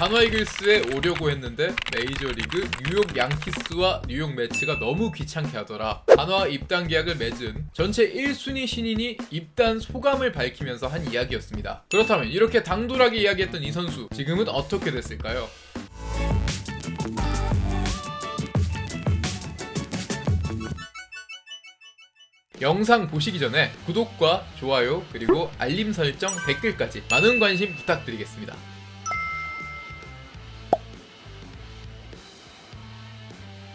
한화 이글스에 오려고 했는데 메이저리그 뉴욕 양키스와 뉴욕 매츠가 너무 귀찮게 하더라. 한화 입단 계약을 맺은 전체 1순위 신인이 입단 소감을 밝히면서 한 이야기였습니다. 그렇다면 이렇게 당돌하게 이야기했던 이 선수 지금은 어떻게 됐을까요? 영상 보시기 전에 구독과 좋아요 그리고 알림 설정 댓글까지 많은 관심 부탁드리겠습니다.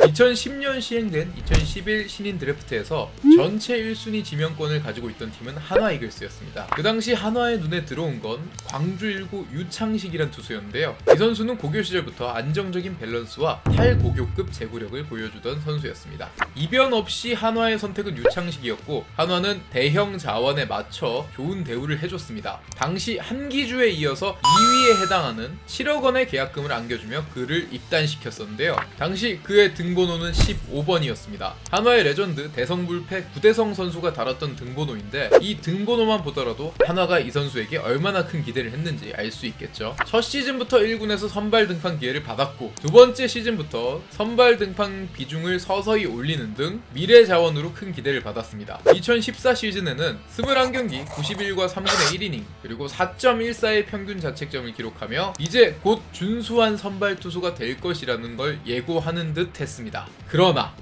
2010년 시행된 2011 신인 드래프트에서 전체 1순위 지명권을 가지고 있던 팀은 한화 이글스였습니다. 그 당시 한화의 눈에 들어온 건 광주 1구 유창식이란 투수였는데요. 이 선수는 고교 시절부터 안정적인 밸런스와 탈고교급 제구력을 보여주던 선수였습니다. 이변 없이 한화의 선택은 유창식이었고 한화는 대형 자원에 맞춰 좋은 대우를 해줬습니다. 당시 한기주에 이어서 2위에 해당하는 7억 원의 계약금을 안겨주며 그를 입단시켰었는데요. 당시 그의 등번호는 15번이었습니다. 한화의 레전드 대성불패 구대성 선수가 달았던 등번호인데 이 등번호만 보더라도 한화가 이 선수에게 얼마나 큰 기대를 했는지 알 수 있겠죠. 첫 시즌부터 1군에서 선발 등판 기회를 받았고 두 번째 시즌부터 선발 등판 비중을 서서히 올리는 등 미래 자원으로 큰 기대를 받았습니다. 2014 시즌에는 21경기 91과 3분의 1이닝 그리고 4.14의 평균 자책점을 기록하며 이제 곧 준수한 선발 투수가 될 것이라는 걸 예고하는 듯 했습니다. 그러나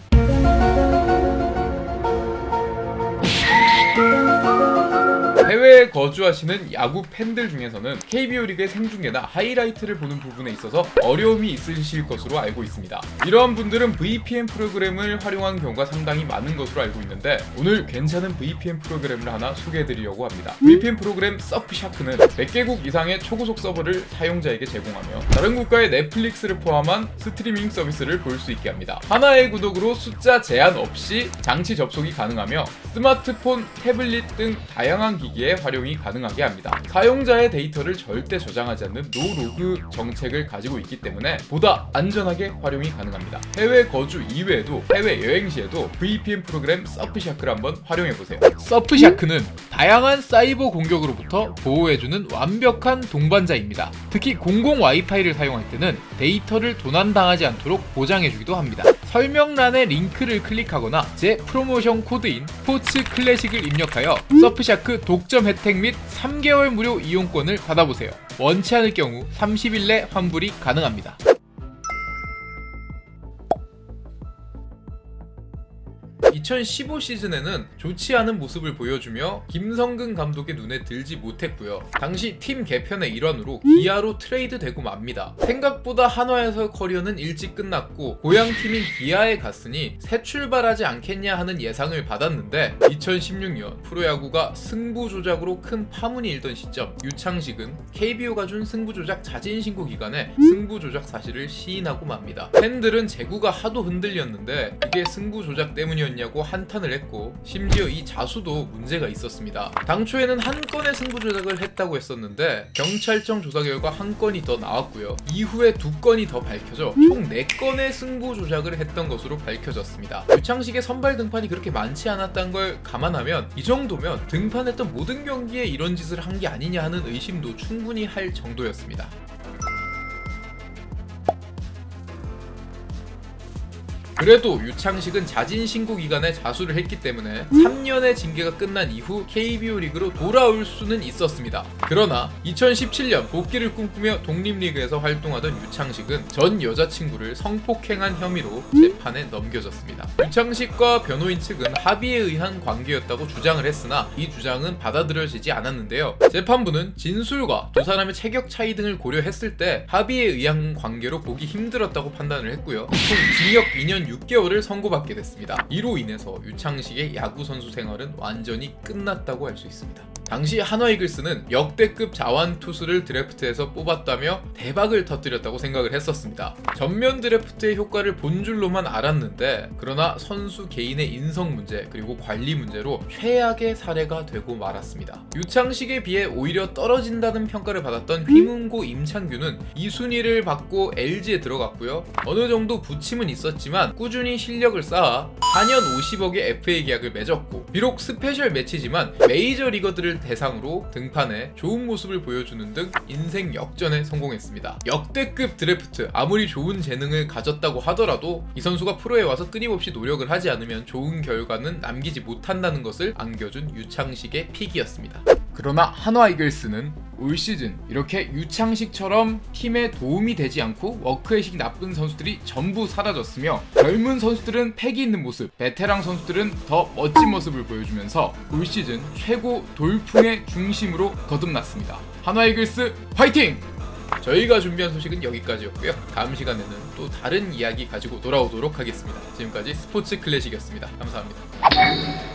해외에 거주하시는 야구 팬들 중에서는 KBO 리그의 생중계나 하이라이트를 보는 부분에 있어서 어려움이 있으실 것으로 알고 있습니다. 이러한 분들은 VPN 프로그램을 활용한 경우가 상당히 많은 것으로 알고 있는데 오늘 괜찮은 VPN 프로그램을 하나 소개해드리려고 합니다. VPN 프로그램 서프샤크는 100개국 이상의 초고속 서버를 사용자에게 제공하며 다른 국가의 넷플릭스를 포함한 스트리밍 서비스를 볼 수 있게 합니다. 하나의 구독으로 숫자 제한 없이 장치 접속이 가능하며 스마트폰, 태블릿 등 다양한 기기에 활용이 가능하게 합니다. 사용자의 데이터를 절대 저장하지 않는 노로그 정책을 가지고 있기 때문에 보다 안전하게 활용이 가능합니다. 해외 거주 이외에도 해외 여행 시에도 VPN 프로그램 서프샤크를 한번 활용해 보세요. 서프샤크는 다양한 사이버 공격으로부터 보호해주는 완벽한 동반자입니다. 특히 공공 와이파이를 사용할 때는 데이터를 도난당하지 않도록 보장해주기도 합니다. 설명란에 링크를 클릭하거나 제 프로모션 코드인 스포츠 클래식을 입력하여 서프샤크 독점 혜택 및 3개월 무료 이용권을 받아보세요. 원치 않을 경우 30일 내 환불이 가능합니다. 2015 시즌에는 좋지 않은 모습을 보여주며 김성근 감독의 눈에 들지 못했고요. 당시 팀 개편의 일환으로 기아로 트레이드되고 맙니다. 생각보다 한화에서 커리어는 일찍 끝났고 고향 팀인 기아에 갔으니 새 출발하지 않겠냐 하는 예상을 받았는데 2016년 프로야구가 승부 조작으로 큰 파문이 일던 시점 유창식은 KBO가 준 승부 조작 자진 신고 기간에 승부 조작 사실을 시인하고 맙니다. 팬들은 제구가 하도 흔들렸는데 이게 승부 조작 때문이었냐고 한탄을 했고 심지어 이 자수도 문제가 있었습니다. 당초에는 한 건의 승부 조작을 했다고 했었는데 경찰청 조사 결과 한 건이 더 나왔고요. 이후에 두 건이 더 밝혀져 총네 건의 승부 조작을 했던 것으로 밝혀졌습니다. 유창식의 선발 등판이 그렇게 많지 않았다는 걸 감안하면 이 정도면 등판했던 모든 경기에 이런 짓을 한 게 아니냐 하는 의심도 충분히 할 정도였습니다. 그래도 유창식은 자진 신고 기간에 자수를 했기 때문에 3년의 징계가 끝난 이후 KBO 리그로 돌아올 수는 있었습니다. 그러나 2017년 복귀를 꿈꾸며 독립리그에서 활동하던 유창식은 전 여자친구를 성폭행한 혐의로 재판에 넘겨졌습니다. 유창식과 변호인 측은 합의에 의한 관계였다고 주장을 했으나 이 주장은 받아들여지지 않았는데요. 재판부는 진술과 두 사람의 체격 차이 등을 고려했을 때 합의에 의한 관계로 보기 힘들었다고 판단을 했고요. 총 징역 2년 6개월을 선고받게 됐습니다. 이로 인해서 유창식의 야구 선수 생활은 완전히 끝났다고 할 수 있습니다. 당시 한화 이글스는 역대급 자완 투수를 드래프트에서 뽑았다며 대박을 터뜨렸다고 생각을 했었습니다. 전면 드래프트의 효과를 본 줄로만 알았는데 그러나 선수 개인의 인성 문제 그리고 관리 문제로 최악의 사례가 되고 말았습니다. 유창식에 비해 오히려 떨어진다는 평가를 받았던 휘문고 임창규는 이 순위를 받고 LG에 들어갔고요. 어느 정도 부침은 있었지만 꾸준히 실력을 쌓아 4년 50억의 FA 계약을 맺었고 비록 스페셜 매치지만 메이저 리거들을 대상으로 등판해 좋은 모습을 보여주는 등 인생 역전에 성공했습니다. 역대급 드래프트 아무리 좋은 재능을 가졌다고 하더라도 이 선수가 프로에 와서 끊임없이 노력을 하지 않으면 좋은 결과는 남기지 못한다는 것을 안겨준 유창식의 픽이었습니다. 그러나 한화 이글스는 올 시즌 이렇게 유창식처럼 팀에 도움이 되지 않고 워크의식이 나쁜 선수들이 전부 사라졌으며 젊은 선수들은 패기 있는 모습, 베테랑 선수들은 더 멋진 모습을 보여주면서 올 시즌 최고 돌풍의 중심으로 거듭났습니다. 한화 이글스 화이팅! 저희가 준비한 소식은 여기까지였고요. 다음 시간에는 또 다른 이야기 가지고 돌아오도록 하겠습니다. 지금까지 스포츠 클래식이었습니다. 감사합니다.